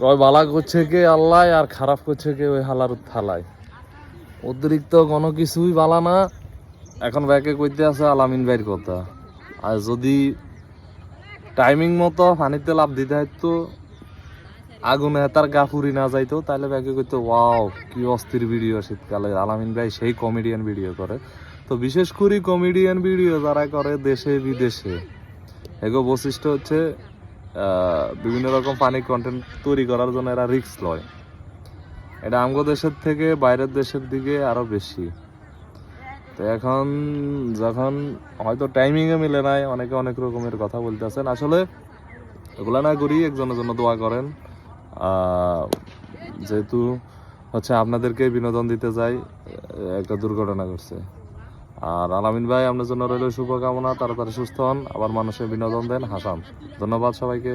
কয় বালা করছে কে আল্লাহ আর খারাপ করছে কে ওই হালার থালায়। অতিরিক্ত কোনো কিছুই বালা না। এখন ব্যাকে কইতে আছে আলামিন ভাইয়ের কথা। আর যদি টাইমিং মতো পানিতে লাভ দিতে হয়তো আগুনে তার গা ফুরি না যাইতো, তাহলে ব্যাকে কইতো, ওয়াও, কি অস্থির ভিডিও শীতকালে। আলামিন ভাই সেই কমেডিয়ান ভিডিও করে। তো বিশেষ করে কমেডিয়ান ভিডিও যারা করে দেশে বিদেশে এগো বৈশিষ্ট্য হচ্ছে বিভিন্ন রকম পানি কন্টেন্ট তৈরি করার জন্য এরা রিস্ক লয়। এটা আমগো দেশের থেকে বাইরের দেশের দিকে আরও বেশি। তো এখন যখন হয়তো টাইমিংয়ে মিলে নাই, অনেকে অনেক রকমের কথা বলতেছেন। আসলে এগুলা না করি একজনের জন্য দোয়া করেন। যেহেতু হচ্ছে আপনাদেরকে বিনোদন দিতে যাই একটা দুর্ঘটনা ঘটছে। আর আলামিন ভাই, আপনার জন্য রইল শুভকামনা, তাড়াতাড়ি সুস্থ হন, আবার মানুষের বিনোদন দেন হাসান। ধন্যবাদ সবাইকে।